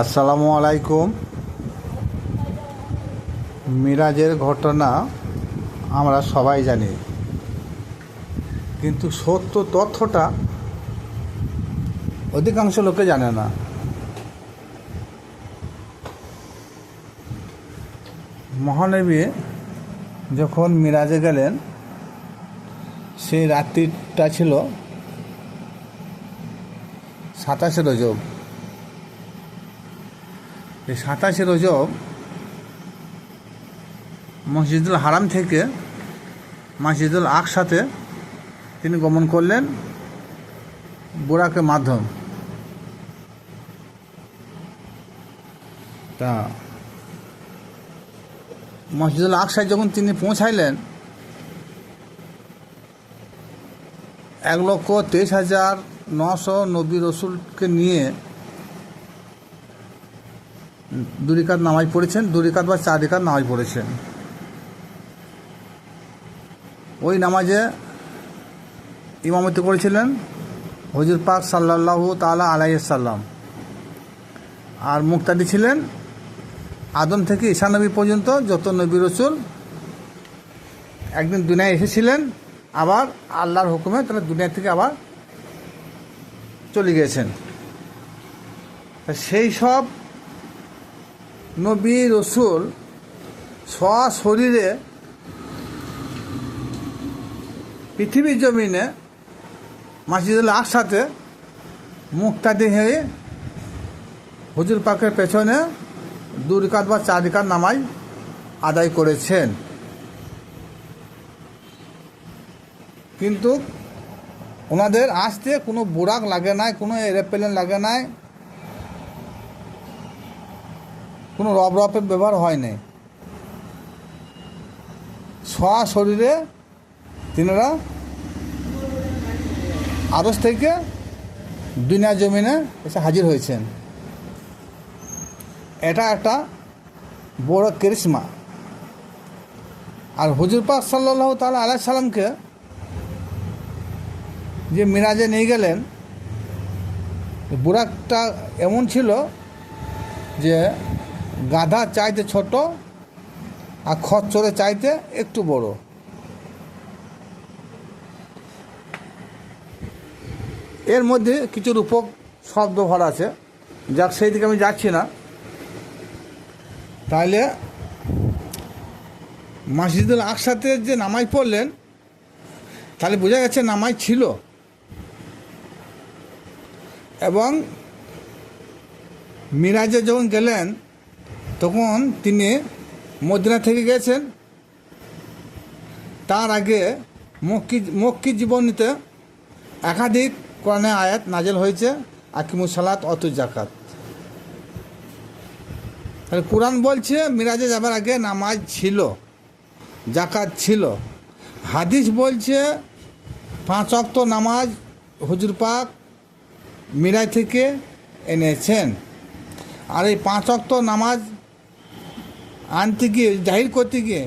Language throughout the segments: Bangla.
আসসালামু আলাইকুম। মিরাজের ঘটনা আমরা সবাই জানি। কিন্তু সত্য তথ্যটা অধিকাংশ লোকে জানে না। মহানবী যখন মিরাজে গেলেন, সেই রাত্রিটা ছিল সাতাশে রজব। এই সাতাশে রজব মসজিদুল হারাম থেকে মসজিদুল আকসাতে তিনি গমন করলেন বোরাকের মাধ্যম। তা মসজিদুল আকসায় যখন তিনি পৌঁছাইলেন, এক লক্ষ তেইশ হাজার নশো নবী রসুলকে নিয়ে দুরিকাত নামাজ পড়েছেন, দুরিকাত বা চার রিকাত নামাজ পড়েছেন। ওই নামাজে ইমামতি করেছিলেন হজুর পাক সাল্লাল্লাহু তালা আলাইসাল্লাম আর মুক্তাদি ছিলেন আদম থেকে ঈশানবী পর্যন্ত যত নবী রসুল একদিন দুনিয়ায় এসেছিলেন, আবার আল্লাহর হুকুমে তারা দুনিয়া থেকে আবার চলে গিয়েছেন। সেই সব নবী রসুল শরীরে পৃথিবীর জমিনে মাসিদুল আকসাতে মুক্তাদি হয়ে হুজুর পাকের পেছনে দু রিকাত বা চার রিকাত নামাজ আদায় করেছেন। কিন্তু ওনাদের আসতে কোনো বোরাক লাগে নাই, কোনো এরোপ্লেন লাগে নাই কোনো রব রপের ব্যবহার হয় নাই শরীরে তিনারা আরস থেকে দুনিয়া জমিনে এসে হাজির হয়েছেন। এটা একটা বড় কেরিসমা আর হুজুর পাক সাল্লাহ তালা আলাহ সাল্লামকে যে মিরাজে নিয়ে গেলেন, বুরাকটা এমন ছিল যে গাধা চাইতে ছোট আর খচ্চরে চাইতে একটু বড়। এর মধ্যে কিছু রূপক শব্দ ভরা আছে। যাক, সেই দিকে আমি যাচ্ছি না। তাহলে মসজিদুল আকসাতে যে নামাজ পড়লেন, তাহলে বোঝা গেছে নামাজ ছিল। এবং মিরাজে যখন গেলেন তখন তিনি মদিনা থেকে গেছেন। তার আগে মক্কি মক্কি জীবনীতে একাধিক কোরআনে আয়াত নাজেল হয়েছে আকিমুল সালাত, অত জাকাত তাহলে কোরআন বলছে, মিরাজে যাবার আগে নামাজ ছিল জাকাত ছিল। হাদিস বলছে, পাঁচ অক্ত নামাজ হুজুর পাক মিরাজ থেকে এনেছেন। আর এই পাঁচ অক্ত নামাজ আনতে গিয়ে, জাহির করতে গিয়ে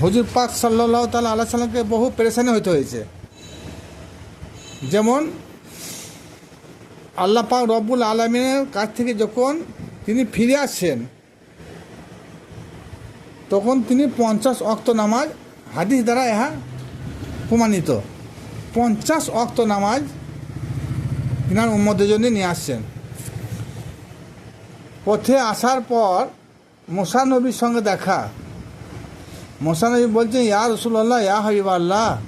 হজুর পাক সাল্লাহ তালা আল্লাহ সাল্লামকে বহু পেরেশানি হইতে হয়েছে। যেমন, আল্লাহ পাক রব্বুল আলমিনের কাছ থেকে যখন তিনি ফিরে আসছেন, তখন তিনি পঞ্চাশ অক্ত নামাজ, হাদিস দ্বারা ইহা প্রমাণিত। পঞ্চাশ অক্ত নামাজ তিনার উম্মদের জন্য নিয়ে আসছেন। পথে আসার পর মোসানবীর সঙ্গে দেখা। মোসানবী বলছেন ইয়া রসুল্লাহ ইয়া হাবিব আল্লাহ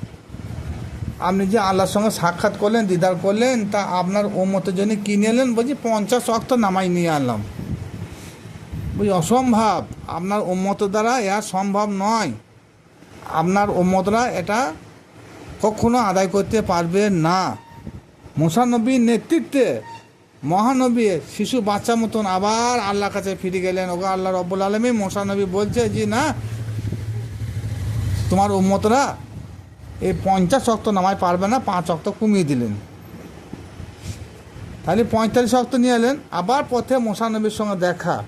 আপনি যে আল্লাহর সঙ্গে সাক্ষাৎ করলেন, দিদার করলেন, তা আপনার ওমতের জন্য কিনে এলেন? বলছি, পঞ্চাশ অক্ত নামাই নিয়ে আনলাম। বলছি, অসম্ভব, আপনার উম্মত দ্বারা ইহা সম্ভব নয়। আপনার উম্মতরা এটা কখনো আদায় করতে পারবে না। মুসানবীর নেতৃত্বে মহানবী শিশু বাচ্চা মতন আবার আল্লাহর কাছে ফিরে গেলেন। ওগো আল্লাহ রব্বুল আলমী মোসানবী বলছে যে, না, তোমার উম্মতরা এই পঞ্চাশ অক্ত নামায় পারবে না, পাঁচ অক্ত কমিয়ে দিলেন। তাহলে পঁয়তাল্লিশ অক্ত নিয়ে এলেন। আবার পথে মশানবীর সঙ্গে দেখা।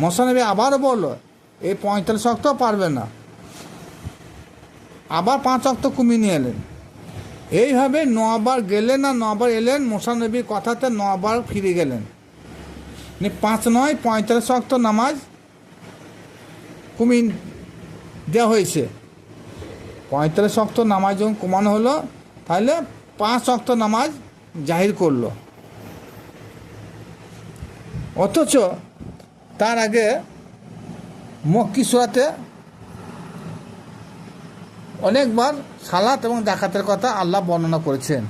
মশানবী আবারও বলল, এই পঁয়তাল্লিশ শক্ত পারবে না। আবার পাঁচ অক্ত কমিয়ে নিয়ে এলেন। এইভাবে নবার গেলেন আর নবার এলেন মোসানবীর কথাতে নবার ফিরে গেলেন। মানে পাঁচ নয়, পঁয়তাল্লিশ অক্ত নামাজ কমিয়ে দেওয়া হয়েছে। পঁয়তাল্লিশ অক্ত নামাজ যখন কমানো হলো, তাহলে পাঁচ অক্ত নামাজ জাহির করল। অথচ তার আগে মক্কি সুরাতে অনেকবার সালাত এবং ডাকাতের কথা আল্লাহ বর্ণনা করেছেন।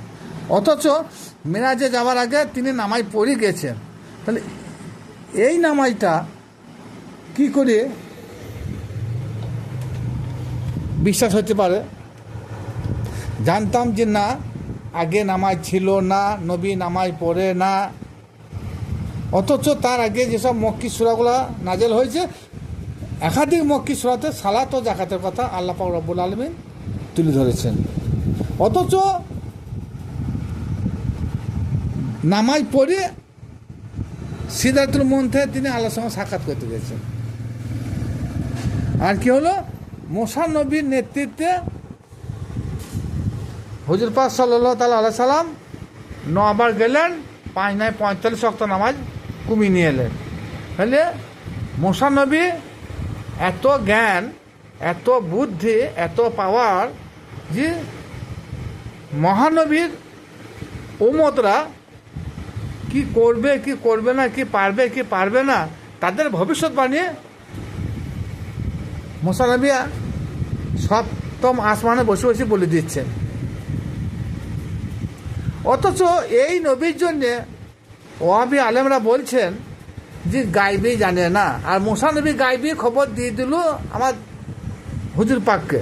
অথচ মেরাজে যাওয়ার আগে তিনি নামাজ পড়ে গেছেন। তাহলে এই নামাজটা কি করে বিশ্বাস হতে পারে? জানতাম যে না, আগে নামাজ ছিল না, নবী নামাজ পড়ে না। অথচ তার আগে যেসব মক্কি সুরাগুলো নাজেল হয়েছে একাধিক মক্কি সুরাতে সালাত ও জাকাতের কথা আল্লাহ পাক রব্বুল আলমিন তুলে ধরেছেন। অথচ নামাজ পড়ে সিদ্ধার্থুল মধ্যে তিনি আল্লাহর সঙ্গে সাক্ষাৎ করতে গেছেন। আর কি হলো? মোসা নবীর নেতৃত্বে হুজুর পাক সাল্লাহ তাল আল্লাহ সাল্লাম নবার গেলেন পাঁচ নয় পঁয়তাল্লিশ অক্ত নামাজ কমিয়ে নিয়ে এলেন। তাহলে মোসা নবী এত জ্ঞান, এত বুদ্ধি, এত পাওয়ার যে মহানবীর উমতরা কি করবে কি করবে না, কি পারবে কি পারবে না, তাদের ভবিষ্যৎবাণী মোসানবিয়া সপ্তম আসমানে বসে বসে বলে দিচ্ছেন। অথচ এই নবীর জন্যে ওয়াবি আলেমরা বলছেন যে গাইবি জানে না। আর মোসানবী গাইবি খবর দিয়ে দিল আমার হুজুর পাককে।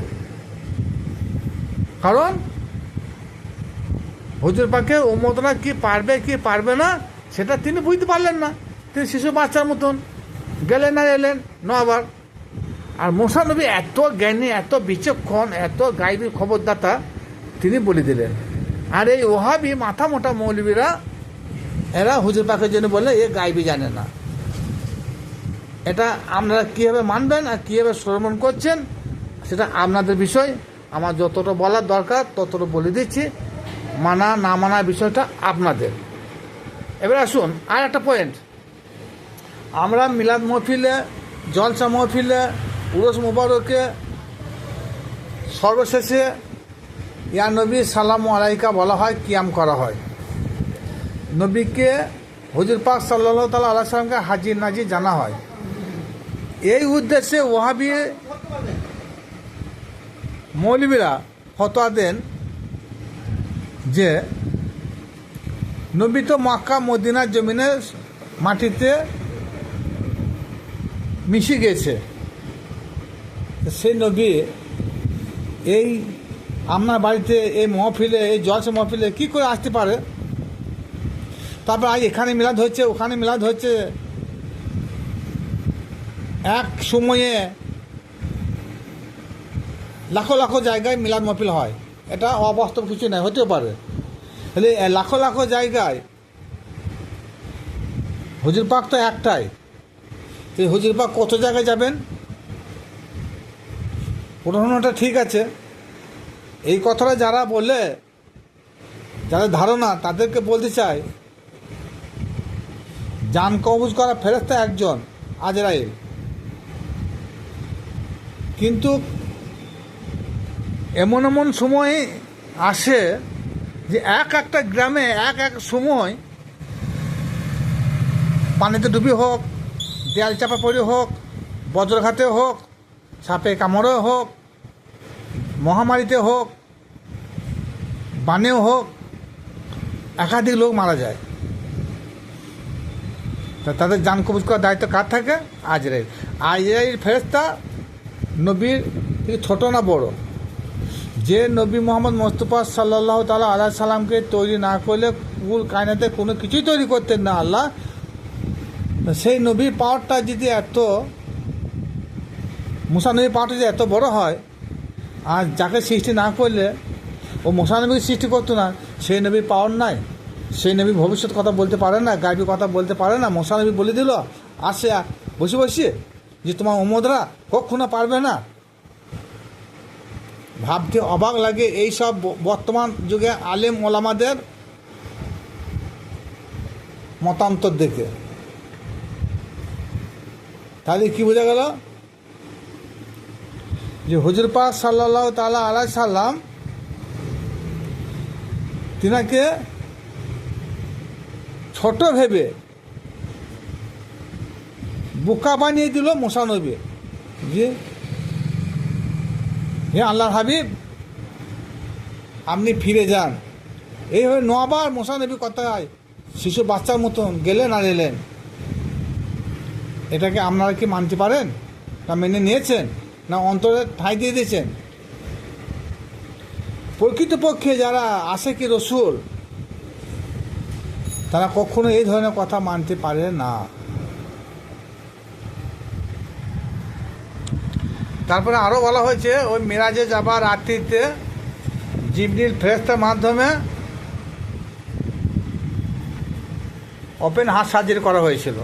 কারণ হুজুর পাকে উম্মতরা কি পারবে কি পারবে না, সেটা তিনি বুঝতে পারলেন না। তিনি শিশু বাচ্চার মতন গেলেন না এলেন ন আবার আর মোসানবী এত জ্ঞানী, এত বিচক্ষণ, এত গাইবি খবরদাতা তিনি বলে দিলেন। আর এই ওহাবি মাথা মোটা মৌলবীরা, এরা হুজুর পাকের জন্য বললে এ গাইবি জানে না। এটা আপনারা কীভাবে মানবেন আর কীভাবে শ্রবণ করছেন, সেটা আপনাদের বিষয়। আমার যতটা বলার দরকার, ততটা বলে দিচ্ছি। মানা, না মানার বিষয়টা আপনাদের। এবার আসুন, আর একটা পয়েন্ট আমরা মিলাদ মহফিলে, জলসা মহফিলে, উরস মুবারকে, সর্বশেষে ইয়া নবী সালাম আলাইকা বলা হয়, কিয়াম করা হয়। নবীকে হুজুর পাক সাল্লাহ তালা আল্লাহ সালামকে হাজির নাজির জানা হয়। এই উদ্দেশ্যে ওহাবি মৌলবীরা ফতোয়া দেন যে নবী তো মক্কা মদিনার জমিনে মাটিতে মিশে গেছে। সেই নবী এই আপনার বাড়িতে এই মহফিলে, এই জলসে মহফিলে কী করে আসতে পারে? তারপর আজ এখানে মিলাদ হচ্ছে ওখানে মিলাদ হচ্ছে এক সময়ে লাখো লাখো জায়গায় মিলাদ মহফিল হয়। এটা অবাস্তব কিছু নয়, হতেও পারে। তাহলে লাখো লাখো জায়গায় হুজুর পাক তো একটাই। তো হুজুর পাক কত জায়গায় যাবেন? প্রশ্নটা ঠিক আছে। এই কথাটা যারা বলে যাদের ধারণা, তাদেরকে বলতে চাই, যান কবজ করা ফেরস্তা একজন, আজরাইল। কিন্তু এমন এমন সময় আসে যে এক একটা গ্রামে এক এক সময় পানিতে ডুবি হোক, দেয়াল চাপা পড়ে হোক, বজ্রঘাতে হোক, সাপে কামড়ে হোক, মহামারীতে হোক, বানেও হোক, একাধিক লোক মারা যায়। তা তাদের যান কবজ করার দায়িত্ব কার থাকে? আজরাইল। আজরাইল ফেরেস্তা নবীর ছোটো না বড়। যে নবী মোহাম্মদ মোস্তফা সাল্লাহ তালা আল্লাহ সাল্লামকে তৈরি না করলে কুল কায়নাতে কোনো কিছুই তৈরি করতেন না আল্লাহ। সেই নবীর পাওয়ারটা যদি এত মুসানবীর পাওয়ারটা যদি এত বড় হয়, আর যাকে সৃষ্টি না করলে ও মুসানবীকে সৃষ্টি করতো না, সেই নবীর পাওয়ার নাই। সেই নবী ভবিষ্যৎ কথা বলতে পারে না, গাইবি কথা বলতে পারে না মশানবী বলে দিল, আসে, বসে বসে। যে তোমার ওমদরা কখনো পারবে না। ভাবতে অবাক লাগে এই সব বর্তমান যুগে আলেম ওলামাদের মতান্তর দেখে। তাহলে কি বোঝা গেল? যে হুজুর পাক সাল্লাহ তালা আলাই সাল্লাম তিনাকে ছোট ভেবে বোকা বানিয়ে দিল মোসানবী যে, হে আল্লাহর হাবিব, আপনি ফিরে যান। এইভাবে নবার মোসানবী কথায় শিশু বাচ্চার মতন গেলেন আর এলেন এটাকে আপনারা কি মানতে পারেন? না মেনে নিয়েছেন? না অন্তরে ঠাঁই দিয়ে দিয়েছেন? প্রকৃতপক্ষে যারা আসে কি রসুল, তারা কখনো এই ধরনের কথা মানতে পারে না। তারপরে আরও বলা হয়েছে, ওই মিরাজে যাবার রাত্রিতে জিবনিল ফেরেস্তার মাধ্যমে ওপেন হাত সাজির করা হয়েছিল।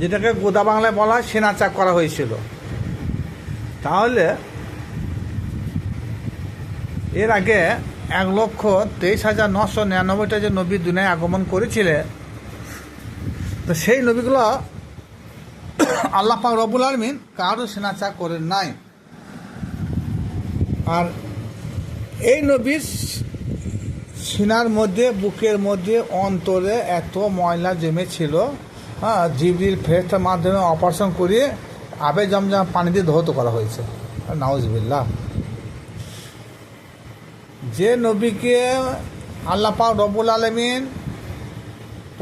যেটাকে গোদা বাংলায় বলা হয় সেনাচাক করা হয়েছিল। তাহলে এর আগে এক লক্ষ তেইশ হাজার নশো নিরানব্বইটা যে নবী দুনিয়ায় আগমন করেছিলেন, তো সেই নবীগুলো আল্লাহ পাক রবুল আলমিন কারও সেনাচা করেন নাই। আর এই নবীর সিনার মধ্যে, বুকের মধ্যে, অন্তরে এত ময়লা জমেছিল হ্যাঁ জিবরির ফেরস্তার মাধ্যমে অপারেশন করিয়ে আবে জমজম পানি দিয়ে ধৌত করা হয়েছে। নাউজবিল্লা যে নবীকে আল্লাহ পাক রবুল আলমিন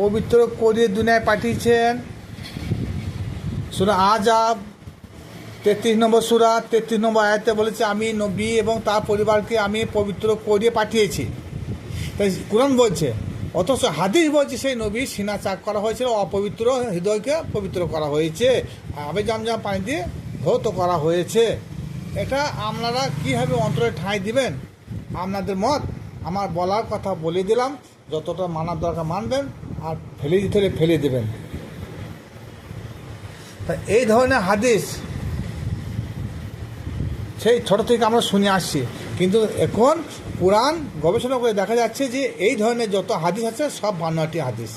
পবিত্র করিয়ে দুনিয়ায় পাঠিয়েছেন সুরা আজাব তেত্রিশ নম্বর সুরা, তেত্রিশ নম্বর আয়াতে বলেছে, আমি নবী এবং তার পরিবারকে আমি পবিত্র করিয়ে পাঠিয়েছি। তাই কোরআন বলছে, অথচ হাদিস বলছে সেই নবী সিনা চাক করা হয়েছিল, অপবিত্র হৃদয়কে পবিত্র করা হয়েছে। আবে জামজাম পানি দিয়ে ধৌত করা হয়েছে। এটা আপনারা কীভাবে অন্তরে ঠাঁই দিবেন? আপনাদের মত, আমার বলার কথা বলে দিলাম, যতটা মানার দরকার মানবেন, আর ফেলে দিতে ফেলে দেবেন। তা এই ধরনের হাদিস সেই ছোট থেকে আমরা শুনে আসছি। কিন্তু এখন পুরাণ গবেষণা করে দেখা যাচ্ছে যে এই ধরনের যত হাদিস আছে সব বান্নটি হাদিস।